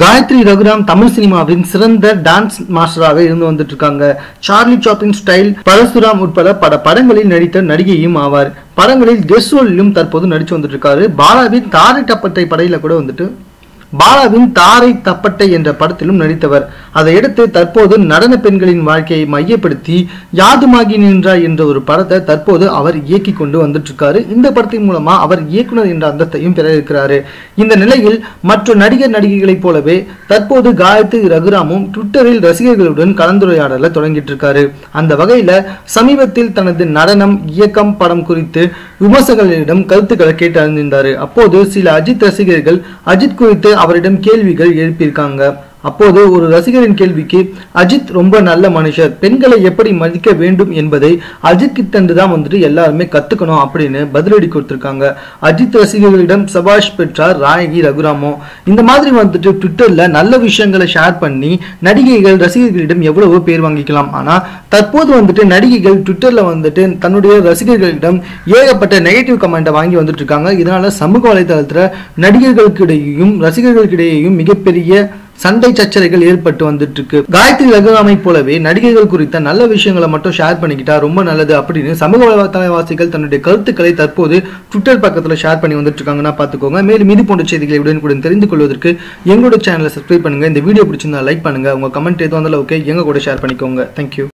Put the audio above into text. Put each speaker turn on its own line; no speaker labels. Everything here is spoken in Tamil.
காயத்ரி ரகுராம் தமிழ் சினிமாவின் சிறந்த டான்ஸ் மாஸ்டராக இருந்து வந்துட்டு இருக்காங்க சார்லி சாப்பின் ஸ்டைல் பரசுராம் உட்பட பல படங்களில் நடித்த நடிகையும் ஆவார். படங்களில் கெஸ்ட் ரோலிலும் தற்போது நடிச்சு வந்துட்டு இருக்காரு பாலாவின் தாரை டப்பட்டை படையில கூட வந்துட்டு பாலாவின் தாரை தப்பட்டை என்ற படத்திலும் நடித்தவர். அதையடுத்து தற்போது நடன பெண்களின் வாழ்க்கையை மையப்படுத்தி யாதுமாகி நின்றாய் என்ற ஒரு படத்தை தற்போது அவர் இயக்கி கொண்டு வந்துட்டு இருக்காரு இந்த படத்தின் மூலமா அவர் இயக்குனர் என்ற அந்தத்தையும் பெற இருக்கிறாரு இந்த நிலையில் மற்ற நடிகர் நடிகைகளைப் போலவே தற்போது காயத்ரி ரகுராமும் ட்விட்டரில் ரசிகர்களுடன் கலந்துரையாடல தொடங்கிட்டு இருக்காரு அந்த வகையில சமீபத்தில் தனது நடனம் இயக்கம் படம் குறித்து விமர்சகர்களிடம் கருத்துக்களை கேட்டறிந்திருந்தார். அப்போது சில அஜித் ரசிகர்கள் அஜித் குறித்து அவரிடம் கேள்விகள் எழுப்பியிருக்காங்க. அப்போது ஒரு ரசிகரின் கேள்விக்கு அஜித் ரொம்ப நல்ல மனுஷர் பெண்களை எப்படி மதிக்க வேண்டும் என்பதை அஜித் கிட்டந்து தான் வந்துட்டு எல்லாருமே கத்துக்கணும் அப்படின்னு பதிலடி கொடுத்திருக்காங்க. அஜித் ரசிகர்களிடம் சபாஷ் பெற்றார் ராயகி ரகுராமோ. இந்த மாதிரி வந்துட்டு ட்விட்டர்ல நல்ல விஷயங்களை ஷேர் பண்ணி நடிகைகள் ரசிகர்களிடம் எவ்வளவோ பேர் வாங்கிக்கலாம். ஆனா தற்போது வந்துட்டு நடிகைகள் ட்விட்டர்ல வந்துட்டு தன்னுடைய ரசிகர்களிடம் ஏகப்பட்ட நெகட்டிவ் கமெண்ட்டை வாங்கி வந்துட்டு இருக்காங்க. இதனால சமூக வலைதளத்துல நடிகர்களுக்கிடையேயும் ரசிகர்களுக்கிடையேயும் மிகப்பெரிய சண்டை சச்சரைகள் ஏற்பட்டு வந்துட்டு இருக்கு காயத்ரி லகுராமை போலவே நடிகைகள் குறித்த நல்ல விஷயங்களை மட்டும் ஷேர் பண்ணிக்கிட்டா ரொம்ப நல்லது அப்படின்னு சமூக வலைத்தளவாசிகள் தன்னுடைய கருத்துக்களை தற்போது ட்விட்டர் பக்கத்தில் ஷேர் பண்ணி வந்துட்டு இருக்காங்கன்னா பாத்துக்கோங்க மேலும் இது போன்ற செய்திகளை உடனுக்குடன் தெரிந்து கொள்வதற்கு எங்களோட சேனலை சப்ஸ்கிரைப் பண்ணுங்க. இந்த வீடியோ பிடிச்சிருந்தா லைக் பண்ணுங்க. உங்க கமெண்ட் எதுவும் வந்தாலும் ஓகே எங்க கூட ஷேர் பண்ணிக்கோங்க. தேங்க்யூ